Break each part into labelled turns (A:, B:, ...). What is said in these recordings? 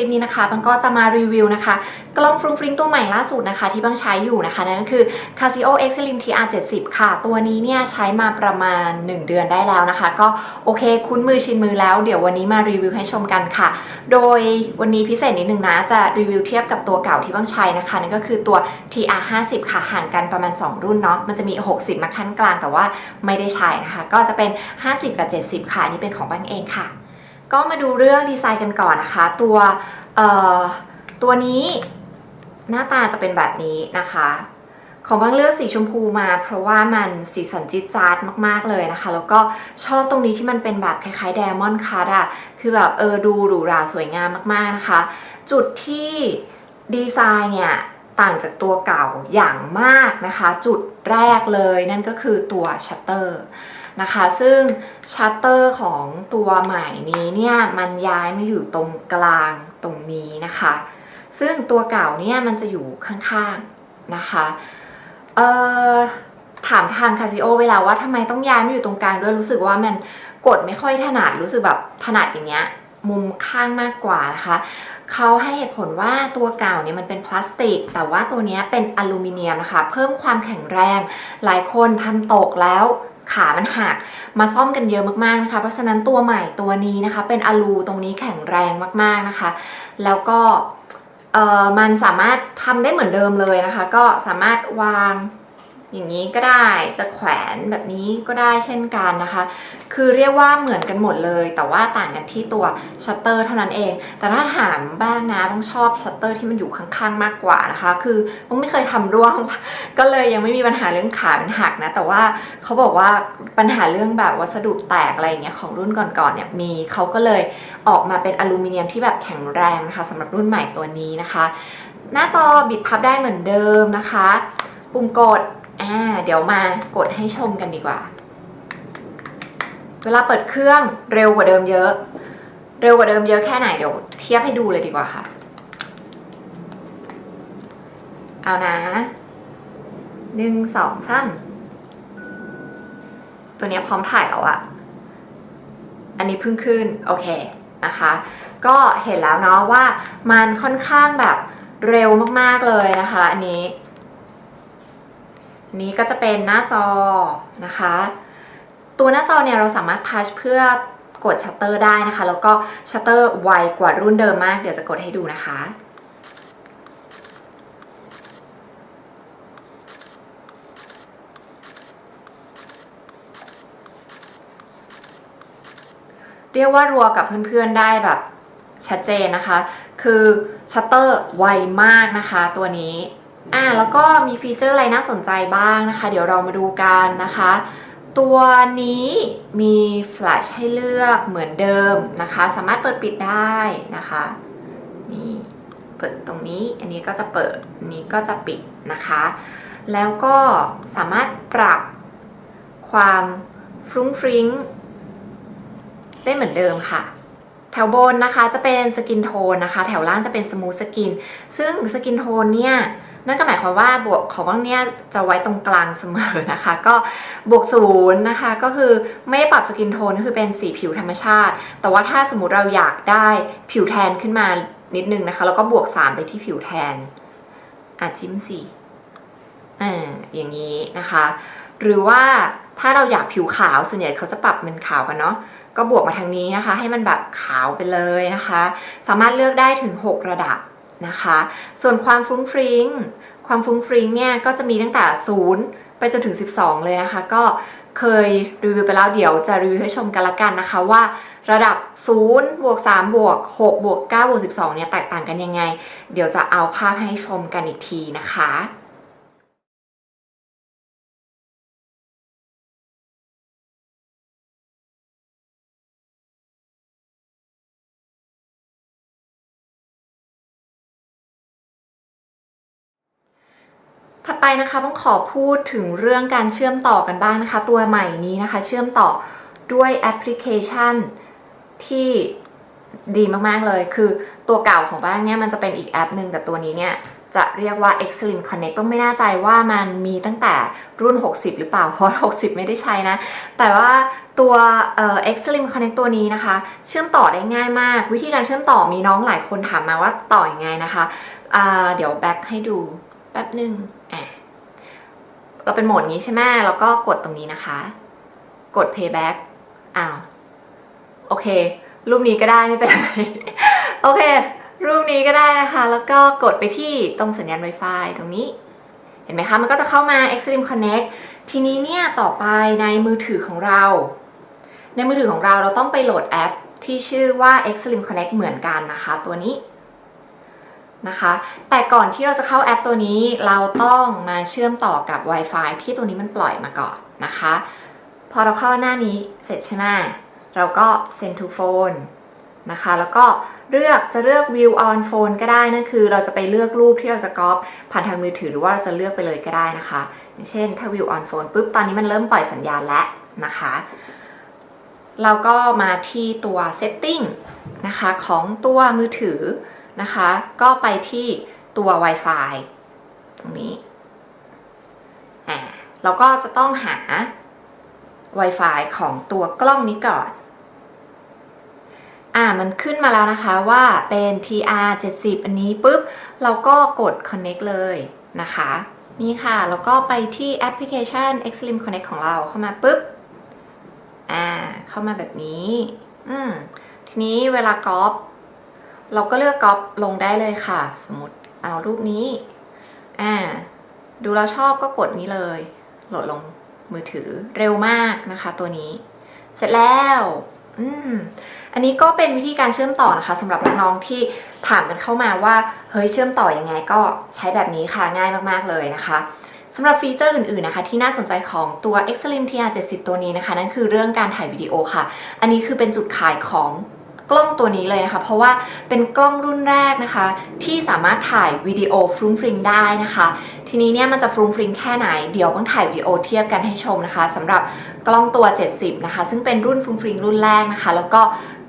A: คลิปนี้นะคะบังก็จะมารีวิวนะคะ กล้องฟรุ้งฟริ้งตัวใหม่ล่าสุดนะคะ ที่บังใช้อยู่นะคะ นั่นก็คือ Casio Exelim TR70 ค่ะ ตัวนี้เนี่ยใช้มาประมาณ 1 เดือนได้แล้วนะคะ ก็โอเคคุ้นมือชินมือแล้ว เดี๋ยววันนี้มารีวิวให้ชมกันค่ะ โดยวันนี้พิเศษนิดนึงนะ จะรีวิวเทียบกับตัวเก่าที่บังใช้นะคะนั่นก็คือตัว TR50 ค่ะห่างกันประมาณ 2 รุ่นเนาะมันจะมี 60 มาขั้นกลางแต่ว่าไม่ได้ใช้นะคะ ก็จะเป็น 50 กับ 70 ค่ะอันนี่เป็นของบังเองค่ะ ก็มาดูเรื่องดีไซน์กันก่อนนะคะ ตัวเอ่อตัวนี้หน้าตาจะเป็นแบบนี้นะคะ ของบางเลือกสีชมพูมา เพราะว่ามันสีสันจิ๊ดจ๊าดมาก ๆเลยนะคะ แล้วก็ชอบตรงนี้ที่มันเป็นแบบคล้ายๆ Diamond Cut อะคือแบบเออดูหรูหราสวยงามมากๆนะคะ จุดที่ดีไซน์เนี่ยต่างจากตัวเก่าอย่างมากนะคะ จุดแรกเลยนั่นก็คือตัวชัตเตอร์ นะคะ ซึ่งชัตเตอร์ของตัวใหม่นี้เนี่ยมันย้ายมาอยู่ตรงกลางตรงนี้นะคะ ซึ่งตัวเก่าเนี่ยมันจะอยู่ข้างๆนะคะเอ่อถามทางคาซิโอเวลาว่าทำไมต้องย้ายมาอยู่ตรงกลางด้วยรู้สึกว่ามันกดไม่ค่อยถนัดรู้สึกแบบถนัดอย่างเงี้ยมุมข้างมากกว่านะคะเขาให้เหตุผลว่าตัวเก่าเนี่ยมันเป็นพลาสติก แต่ว่าตัวเนี้ยเป็นอลูมิเนียมนะคะ เพิ่มความแข็งแรง หลายคนทำตกแล้ว ขามันหักมาซ่อมกันเยอะมากๆนะคะ เพราะฉะนั้นตัวใหม่ตัวนี้นะคะ เป็นอะลูตรงนี้แข็งแรงมากๆนะคะ แล้วก็เอ่อมันสามารถทำได้เหมือนเดิมเลยนะคะ ก็สามารถวาง อย่างนี้ก็ได้จะแขวนแบบนี้ก็ได้เช่นกันนะคะ คือเรียกว่าเหมือนกันหมดเลย แต่ว่าต่างกันที่ตัวชัตเตอร์เท่านั้นเอง แต่ถ้าถามบ้างนะต้องชอบชัตเตอร์ที่มันอยู่ข้างๆมากกว่านะคะ คือต้องไม่เคยทำร่วง ก็เลยยังไม่มีปัญหาเรื่องขามันหักนะ แต่ว่าเขาบอกว่าปัญหาเรื่องแบบวัสดุแตกอะไรเงี้ยของรุ่นก่อนๆเนี่ยมีเขาก็เลยออกมาเป็นอลูมิเนียมที่แบบแข็งแรงนะคะสำหรับรุ่นใหม่ตัวนี้นะคะ หน้าจอบิดพับได้เหมือนเดิมนะคะ ปุ่มกด เดี๋ยวมากดให้ชมกันดีกว่า เวลาเปิดเครื่องเร็วกว่าเดิมเยอะ เร็วกว่าเดิมเยอะแค่ไหนเดี๋ยวเทียบให้ดูเลยดีกว่าค่ะ เอานะหนึ่งสองสามตัวนี้พร้อมถ่ายแล้วอะอันนี้เพิ่งขึ้น โอเคนะคะ ก็เห็นแล้วเนาะว่ามันค่อนข้างแบบเร็วมากๆเลยนะคะ อันนี้ นี้ก็จะเป็นหน้าจอนะคะ ตัวหน้าจอเนี่ยเราสามารถทัชเพื่อกดชัตเตอร์ได้นะคะ แล้วก็ชัตเตอร์ไวกว่ารุ่นเดิมมาก เดี๋ยวจะกดให้ดูนะคะ เรียกว่ารัวกับเพื่อนๆได้แบบชัดเจนนะคะ คือชัตเตอร์ไวมากนะคะตัวนี้ อ่าแล้วก็มีฟีเจอร์อะไรน่าสนใจบ้างนะคะ เดี๋ยวเรามาดูกันนะคะ ตัวนี้มีแฟลชให้เลือกเหมือนเดิมนะคะ สามารถเปิดปิดได้นะคะนี่เปิดตรงนี้อันนี้ก็จะเปิดอันนี้ก็จะปิดนะคะ แล้วก็สามารถปรับความฟรุ้งฟริ้งได้เหมือนเดิมค่ะแถวบนนะคะจะเป็นสกินโทนนะคะ แถวล่างจะเป็นสมูทสกิน ซึ่งสกินโทนเนี่ย นั่นก็หมายความว่าบวกของว่างเนี่ยจะไว้ตรงกลางเสมอนะคะ ก็บวกศูนย์นะคะ ก็คือไม่ได้ปรับสกินโทนก็คือเป็นสีผิวธรรมชาติ แต่ว่าถ้าสมมติเราอยากได้ผิวแทนขึ้นมานิดนึงนะคะ แล้วก็บวก 3 ไปที่ผิวแทนอาจิ้มสีอ่าอย่างนี้นะคะ หรือว่าถ้าเราอยากผิวขาวส่วนใหญ่เขาจะปรับเป็นขาวกันเนาะก็บวกมาทางนี้นะคะ ให้มันแบบขาวไปเลยนะคะ สามารถเลือกได้ถึง 6 ระดับ นะคะ ส่วนความฟุ้งฟริ้ง ความฟุ้งฟริ้งเนี่ยก็จะมีตั้งแต่ 0 ไปจนถึง 12 เลยนะคะ ก็เคยรีวิวไปแล้วเดี๋ยวจะรีวิวให้ชมกันละกันนะคะว่าระดับ 0 บวก 3 บวก 6 บวก 9 บวก 12 เนี่ยแตกต่างกันยังไง เดี๋ยวจะเอาภาพให้ชมกันอีกทีนะคะ ถัดไปนะคะต้องขอพูดถึงเรื่องการเชื่อมต่อกันบ้างนะคะ ตัวใหม่นี้นะคะ เชื่อมต่อด้วยแอปพลิเคชันที่ดีมากๆเลย คือตัวเก่าของบ้านเนี่ยมันจะเป็นอีกแอปหนึ่งแต่ตัวนี้เนี่ยจะเรียกว่า Extreme Connect ก็ไม่แน่ใจว่ามันมีตั้งแต่รุ่น 60 หรือเปล่า เพราะ 60 ไม่ได้ใช้นะ แต่ว่าตัวเอ่อ Xlim Connect ตัวนี้นะคะ เชื่อมต่อได้ง่ายมาก วิธีการเชื่อมต่อมีน้องหลายคนถามมาว่าต่ออยังไงนะคะอ่าเดี๋ยวแบ็คให้ดู แป๊บหนึ่งอะเราเป็นโหมดนี้ใช่ไหมแล้วก็กดตรงนี้นะคะ กด playback อ้าว โอเค รูปนี้ก็ได้ไม่เป็นไร โอเค รูปนี้ก็ได้นะคะ แล้วก็กดไปที่ตรงสัญญาณ Wi-Fi ตรงนี้ เห็นไหมคะ มันก็จะเข้ามา Xlim Connect ทีนี้เนี่ยต่อไปในมือถือของเรา ในมือถือของเราเราต้องไปโหลดแอปที่ชื่อว่า Xlim Connect เหมือนกันนะคะ ตัวนี้ นะคะ แต่ก่อนที่เราจะเข้าแอปตัวนี้เราต้องมาเชื่อมต่อกับ Wi-Fi ที่ตัวนี้มันปล่อยมาก่อนนะคะ พอเราเข้าหน้านี้เสร็จใช่ไหมเราก็ send to phone นะคะ แล้วก็เลือกจะเลือก view on phone ก็ได้นั่นคือ เราจะไปเลือกรูปที่เราจะก๊อปผ่านทางมือถือหรือว่าเราจะเลือกไปเลยก็ได้นะคะ อย่างเช่นถ้า view on phone ปุ๊บตอนนี้มันเริ่มปล่อยสัญญาณแล้วนะคะ เราก็มาที่ตัว setting นะคะของตัวมือถือ นะคะ ก็ไปที่ตัว Wi-Fi ตรงนี้อ่าเราก็จะต้องหา Wi-Fi ของตัวกล้องนี้ก่อน อ่า มันขึ้นมาแล้วนะคะว่าเป็น TR 70อันนี้ปุ๊บ เราก็กด connect เลยนะคะ นี่ค่ะ แล้วก็ไปที่แอปพลิเคชัน Xlim Connect ของเราเข้ามาปุ๊บ อ่า เข้ามาแบบนี้ อืม ทีนี้เวลาก๊อ เราก็เลือกก๊อปลงได้เลยค่ะ สมมติเอารูปนี้ อ่า ดูแล้วชอบก็กดนี้เลย โหลดลงมือถือเร็วมากนะคะ ตัวนี้ เสร็จแล้ว อืม อันนี้ก็เป็นวิธีการเชื่อมต่อนะคะสำหรับน้องๆที่ถามกันเข้ามาว่า เฮ้ยเชื่อมต่อยังไงก็ใช้แบบนี้ค่ะง่ายมากๆเลยนะคะสำหรับฟีเจอร์อื่นๆนะคะ ที่น่าสนใจของตัว Xlim TR70 ตัวนี้นะคะ นั่นคือเรื่องการถ่ายวิดีโอค่ะ อันนี้คือเป็นจุดขายของ กล้องตัวนี้เลยนะคะ เพราะว่าเป็นกล้องรุ่นแรกนะคะ ที่สามารถถ่ายวิดีโอฟรุ้งฟริงได้นะคะ ทีนี้เนี่ยมันจะฟรุ้งฟริงแค่ไหนเดี๋ยวต้องถ่ายวิดีโอเทียบกันให้ชมนะคะสำหรับกล้องตัว 70 นะคะ ซึ่งเป็นรุ่นฟรุ้งฟริงรุ่นแรกนะคะ แล้วก็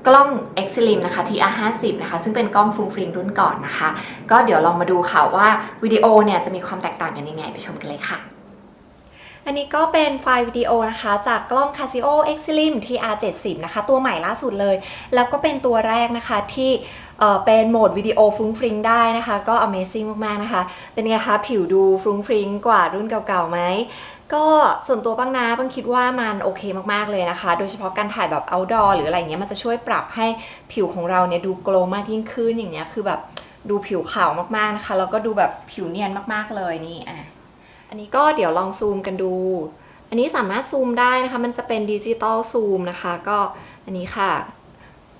A: กล้อง Xlim นะคะ TR50 นะคะ ซึ่งเป็นกล้องฟรุ้งฟริงรุ่นก่อนนะคะ ก็เดี๋ยวลองมาดูค่ะว่าวิดีโอเนี่ยจะมีความแตกต่างกันยังไงไปชมกันเลยค่ะ อันนี้ก็เป็นไฟล์วิดีโอนะคะ จากกล้อง Casio Xlim TR70 นะคะ ตัวใหม่ล่าสุดเลย แล้วก็เป็นตัวแรกนะคะที่เเป็นโหมดวิดีโอฟรุ้งฟริงได้นะคะ ก็ Amazing มาก ๆ นะคะ เป็นไงคะผิวดูฟรุ้งฟริงกว่ารุ่นเก่าๆไหมก็ส่วนตัวบ้างนะบ้างคิดว่ามันโอเคมากๆเลยนะคะ โดยเฉพาะการถ่ายแบบ outdoor หรืออะไรเงี้ยมันจะช่วยปรับให้ผิวของเราเนี่ยดูโกลมากยิ่งขึ้นอย่างเงี้ยคือแบบดูผิวขาวมากๆนะคะแล้วก็ดูแบบผิวเนียนมากๆเลยนี่อะ อันนี้ก็เดี๋ยวลองซูมกันดู อันนี้สามารถซูมได้นะคะ มันจะเป็นดิจิตอลซูมนะคะ ก็อันนี้ค่ะ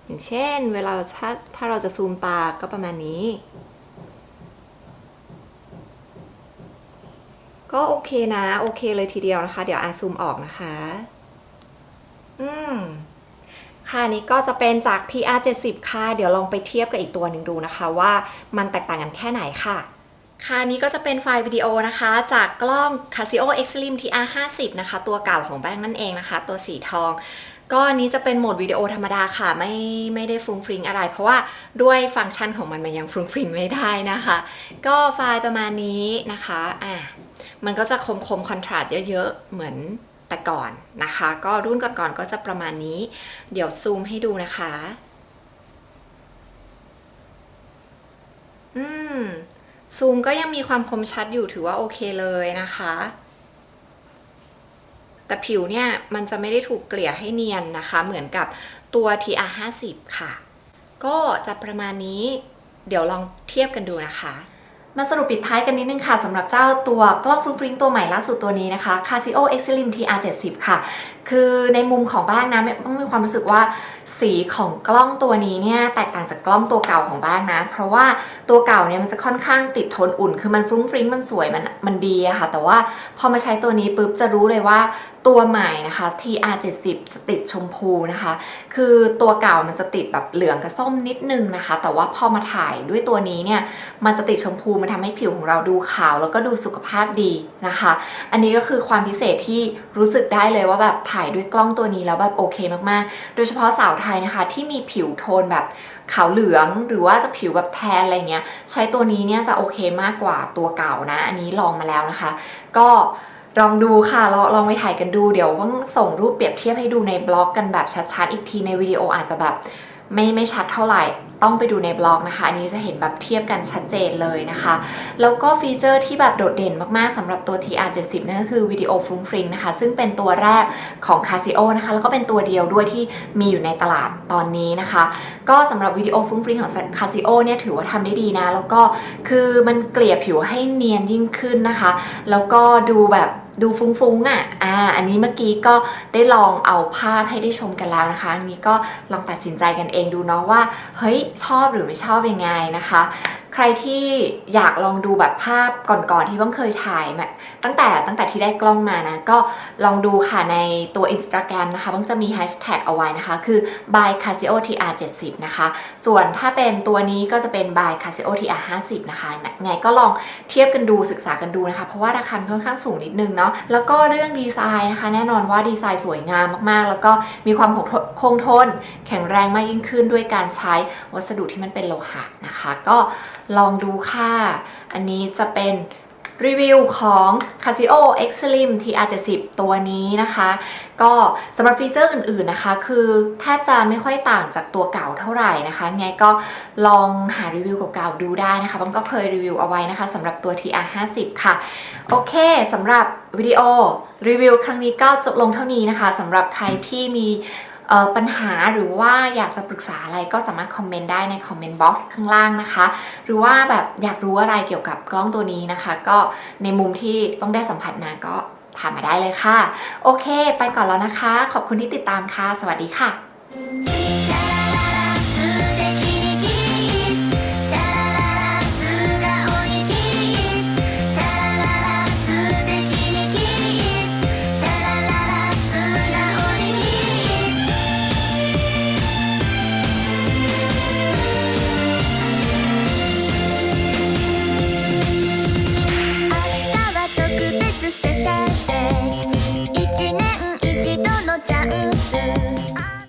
A: อย่างเช่น เวลาถ้าถ้าเราจะซูมตาก็ประมาณนี้ ก็โอเคนะ โอเคเลยทีเดียวนะคะ เดี๋ยวอาซูมออกนะคะ อืมค่ะนี้ก็จะเป็นจาก TR70 ค่ะ เดี๋ยวลองไปเทียบกับอีกตัวหนึ่งดูนะคะ ว่ามันแตกต่างกันแค่ไหนค่ะ ค่ะอันนี้ก็จะเป็นไฟล์วิดีโอนะคะ จากกล้อง Casio Xlim TR50 นะคะ ตัวเก่าของแบงค์นั่นเองนะคะ ตัวสีทอง ก็นนี้จะเป็นโหมดวิดีโอธรรมดาค่ะ ไม่ไม่ได้ฟรุ้งฟริงอะไร เพราะว่าด้วยฟังก์ชันของมันมันยังฟรุ้งฟริงไม่ได้นะคะ ก็ไฟล์ประมาณนี้นะคะอะมันก็จะคมคมคอนทราสต์เยอะๆ เหมือนแต่ก่อนนะคะ ก็รุ่นก่อนๆก็จะประมาณนี้ เดี๋ยวซูมให้ดูนะคะ อืม ซูมก็ยังมีความคมชัดอยู่ถือว่าโอเคเลยนะคะ แต่ผิวเนี่ยมันจะไม่ได้ถูกเกลี่ยให้เนียนนะคะ เหมือนกับตัว TR50 ค่ะ ก็จะประมาณนี้เดี๋ยวลองเทียบกันดูนะคะ มาสรุปปิดท้ายกันนิดนึงค่ะสำหรับเจ้าตัวกล้องฟรุ้งฟริ้งตัวใหม่ล่าสุดตัวนี้นะคะ Casio Exlim TR70 ค่ะ คือในมุมของบ้างนะต้องมีความรู้สึกว่าสีของกล้องตัวนี้เนี่ยแตกต่างจากกล้องตัวเก่าของบ้างนะ เพราะว่าตัวเก่าเนี่ยมันจะค่อนข้างติดโทนอุ่น คือมันฟรุ้งฟริ้งมันสวยมันมันดีอะค่ะ แต่ว่าพอมาใช้ตัวนี้ปุ๊บจะรู้เลยว่าตัวใหม่นะคะ TR70 จะติดชมพูนะคะ คือตัวเก่ามันจะติดแบบเหลืองกับส้มนิดนึงนะคะ แต่ว่าพอมาถ่ายด้วยตัวนี้เนี่ยมันจะติดชมพูมันทำให้ผิวของเราดูขาวแล้วก็ดูสุขภาพดีนะคะ อันนี้ก็คือความพิเศษที่รู้สึกได้เลยว่าแบบถ่ายด้วยกล้องตัวนี้แล้วแบบโอเคมากๆ โดยเฉพาะสาวไทยนะคะที่มีผิวโทนแบบขาวเหลืองหรือว่าจะผิวแบบแทนอะไรเงี้ย ใช้ตัวนี้เนี่ยจะโอเคมากกว่าตัวเก่านะ อันนี้ลองมาแล้วนะคะ ก็ลองดูค่ะลองลองไปถ่ายกันดูเดี๋ยวว่างส่งรูปเปรียบเทียบให้ดูในบล็อกกันแบบชัดๆ อีกทีในวิดีโออาจจะแบบ ไม่ไม่ชัดเท่าไหร่ต้องไปดูในบล็อกนะคะ อันนี้จะเห็นแบบเทียบกันชัดเจนเลยนะคะ แล้วก็ฟีเจอร์ที่แบบโดดเด่นมากๆสำหรับตัว TR70 นั่นก็คือวิดีโอฟรุ้งฟริงนะคะ ซึ่งเป็นตัวแรกของ Casio นะคะ แล้วก็เป็นตัวเดียวด้วยที่มีอยู่ในตลาดตอนนี้นะคะ ก็สำหรับวิดีโอฟรุ้งฟริงของ Casio เนี่ยถือว่าทำได้ดีนะ แล้วก็คือมันเกลี่ยผิวให้เนียนยิ่งขึ้นนะคะ แล้วก็ดูแบบ ดูฟุ้งๆอะ อ่า อันนี้เมื่อกี้ก็ได้ลองเอาภาพให้ได้ชมกันแล้วนะคะ อันนี้ก็ลองตัดสินใจกันเองดูเนาะว่า เฮ้ย ชอบหรือไม่ชอบยังไงนะคะใครที่อยากลองดูแบบภาพก่อนๆที่บ้างเคยถ่ายมาตั้งแต่ตั้งแต่ที่ได้กล้องมานะ ก็ลองดูค่ะในตัว Instagram นะคะบ้างจะมีแฮชแท็กเอาไว้นะคะ คือ by casio tr 70นะคะ ส่วนถ้าเป็นตัวนี้ก็จะเป็น by casio tr 50นะคะไงก็ลองเทียบกันดูศึกษากันดูนะคะ เพราะว่าราคาค่อนข้างสูงนิดนึงเนาะแล้วก็เรื่องดีไซน์นะคะ แน่นอนว่าดีไซน์สวยงามมากๆ แล้วก็มีความคงทน แข็งแรงมากยิ่งขึ้นด้วยการใช้วัสดุที่มันเป็นโลหะนะคะ ก็ลองดูค่ะ อันนี้จะเป็นรีวิวของ Casio X Slim TR70 ตัวนี้นะคะ ก็สำหรับฟีเจอร์อื่นๆนะคะ คือแทบจะไม่ค่อยต่างจากตัวเก่าเท่าไหร่นะคะ ไงก็ลองหารีวิวเก่าๆดูได้นะคะบังก็เคยรีวิวเอาไว้นะคะสำหรับตัว TR50 ค่ะ โอเคสำหรับวิดีโอรีวิวครั้งนี้ก็จบลงเท่านี้นะคะสำหรับใครที่มี ปัญหาหรือว่าอยากจะปรึกษาอะไรก็สามารถคอมเมนต์ได้ในคอมเมนต์บ็อกซ์ข้างล่างนะคะ หรือว่าแบบอยากรู้อะไรเกี่ยวกับกล้องตัวนี้นะคะ ก็ในมุมที่ต้องได้สัมผัสมาก็ถามมาได้เลยค่ะ โอเค ไปก่อนแล้วนะคะ ขอบคุณที่ติดตามค่ะ สวัสดีค่ะ